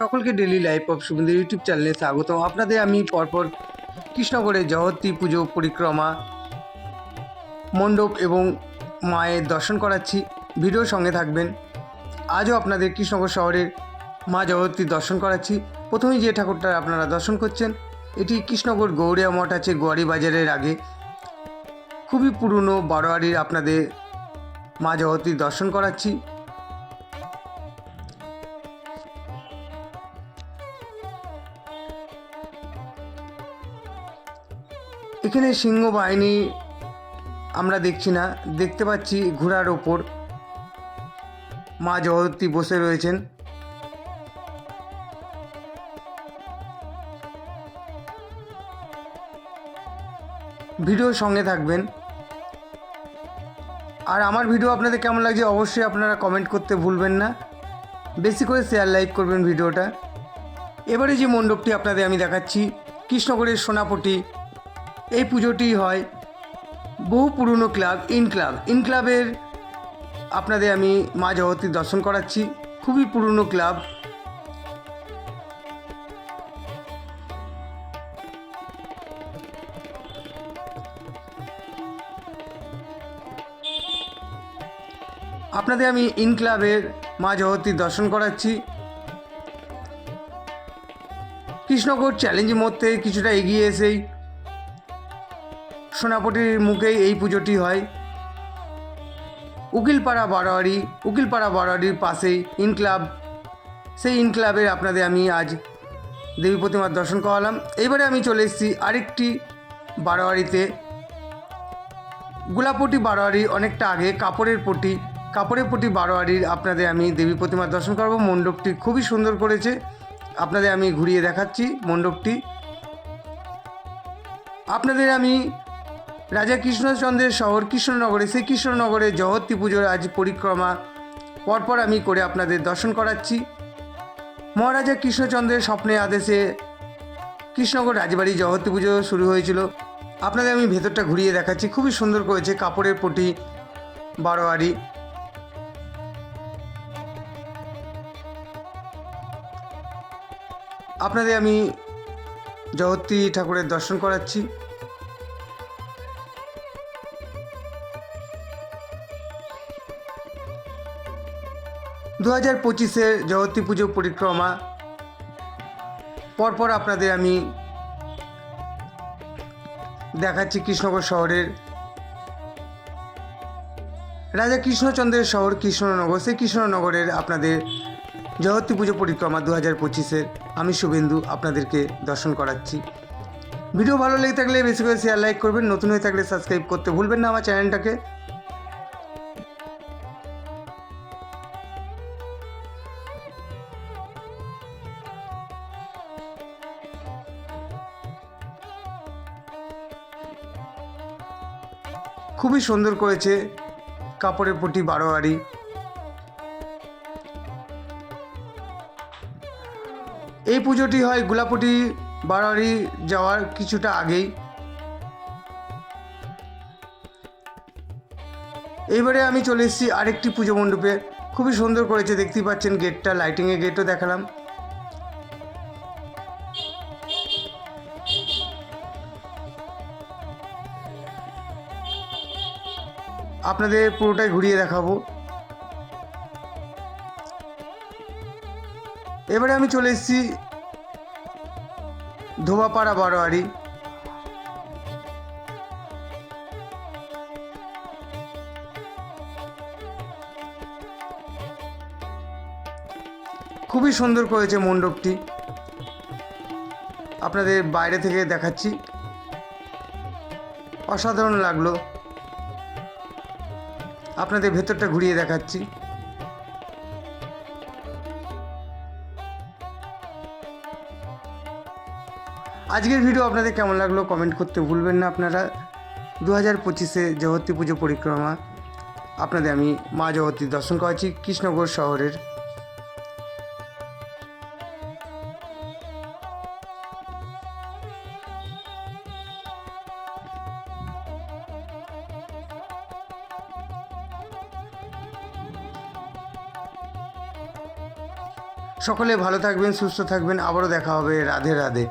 সকলকে daily life of Shubhendu YouTube চ্যানেলে স্বাগত আপনাদের আমি পরপর কৃষ্ণগড়ের জগত্রী পুজো, পরিক্রমা, মণ্ডপ এবং মায়ের দর্শন করাচ্ছি। ভিডিও সঙ্গে থাকবেন। আজও আপনাদের কৃষ্ণগড় শহরের মা জগত্রী দর্শন করাচ্ছি। প্রথমেই যে ঠাকুরটা আপনারা দর্শন করছেন, এটি কৃষ্ণগড় গৌরিয়া মঠ আছে, গোয়ারি বাজারের আগে। খুবই পুরনো বারোয়ারির আপনাদের মা জগত্রী দর্শন করাচ্ছি। এখানে সিংহ বাহিনী আমরা দেখছি না। দেখতে পাচ্ছি ঘোড়ার ওপর মা জগতী বসে রয়েছেন। ভিডিওর সঙ্গে থাকবেন। আর আমার ভিডিও আপনাদের কেমন লাগছে অবশ্যই আপনারা কমেন্ট করতে ভুলবেন না। বেশি করে শেয়ার লাইক করবেন ভিডিওটা। এবারে যে মণ্ডপটি আপনাদের আমি দেখাচ্ছি, কৃষ্ণগড়ের সোনাপটি এই পুজোটি হয় বহু পুরনো ক্লাব, ইন ক্লাব। ইন ক্লাবের আপনাদের আমি মা জগতীর দর্শন করাচ্ছি। খুবই পুরনো ক্লাব। আপনাদের আমি ইন ক্লাবের মা জগতীর দর্শন করাচ্ছি। কৃষ্ণগড় চ্যালেঞ্জ মধ্যে কিছুটা এগিয়ে এসেই সোনাপটির মুখেই এই পুজোটি হয়। উকিলপাড়া বারোয়ারি, উকিলপাড়া বারোয়ারির পাশেই ইনক্লাব। সেই ইনক্লাবের আপনাদের আমি আজ দেবী প্রতিমার দর্শন করালাম। এইবারে আমি চলে এসেছি আরেকটি বারোয়ারিতে। গোলাপটি বারোয়ারি অনেকটা আগে, কাপড়ের পটি। কাপড়ের পটি বারোয়ারির আপনাদের আমি দেবী প্রতিমার দর্শন করব। মণ্ডপটি খুবই সুন্দর করেছে। আপনাদের আমি ঘুরিয়ে দেখাচ্ছি মণ্ডপটি। আপনাদের আমি রাজা কৃষ্ণচন্দ্রের শহর কৃষ্ণনগরে সেই কৃষ্ণনগরে জগত্রী পুজোর আজ পরিক্রমা। পরপর আমি করে আপনাদের দর্শন করাচ্ছি। মহারাজা কৃষ্ণচন্দ্রের স্বপ্নে আদেশে কৃষ্ণগড় রাজবাড়ি জগত্রী পুজো শুরু হয়েছিল। আপনাদের আমি ভেতরটা ঘুরিয়ে দেখাচ্ছি। খুবই সুন্দর করেছে কাপড়ের পটি, বারোয়ারি। আপনাদের আমি জগত্রী ঠাকুরের দর্শন করাচ্ছি। দু হাজার পঁচিশের জগতী পুজো পরিক্রমা। পরপর আপনাদের আমি দেখাচ্ছি কৃষ্ণগড় শহরের রাজা কৃষ্ণচন্দ্রের শহর কৃষ্ণনগর, সেই কৃষ্ণনগরের আপনাদের জগতী পুজো পরিক্রমা দু হাজার পঁচিশের আমি শুভেন্দু আপনাদেরকে দর্শন করাচ্ছি। ভিডিও ভালো লেগে থাকলে বেশি করে শেয়ার লাইক করবেন। নতুন হয়ে থাকলে সাবস্ক্রাইব করতে ভুলবেন না আমার চ্যানেলটাকে খুবই সুন্দর করেছে কাপড়ের পটি, বারোয়ারি। এই পুজোটি হয় গোলাপটি, বারোয়ারি যাওয়ার কিছুটা আগেই। এইবারে আমি চলে এসেছি আরেকটি পুজো মণ্ডপে। খুবই সুন্দর করেছে, দেখতেই পাচ্ছেন গেটটা লাইটিংয়ের গেটও দেখালাম। আপনাদের পুরোটাই ঘুরিয়ে দেখাবো। এবারে আমি চলে এসেছি ধোবাপাড়া বারোয়ারি। খুবই সুন্দর করেছে মণ্ডপটি। আপনাদের বাইরে থেকে দেখাচ্ছি। অসাধারণ লাগল। আপনাদের ভেতরটা ঘুরিয়ে দেখাচ্ছি। আজকের ভিডিও আপনাদের কেমন লাগল কমেন্ট করতে ভুলবেন না আপনারা। দু হাজার পঁচিশে জগতী পুজো পরিক্রমা। আপনাদের আমি মা জগতী দর্শন করাচ্ছি কৃষ্ণগড় শহরের সকলে ভালো থাকবেন সুস্থ থাকবেন। আবারও দেখা হবে রাধে রাধে।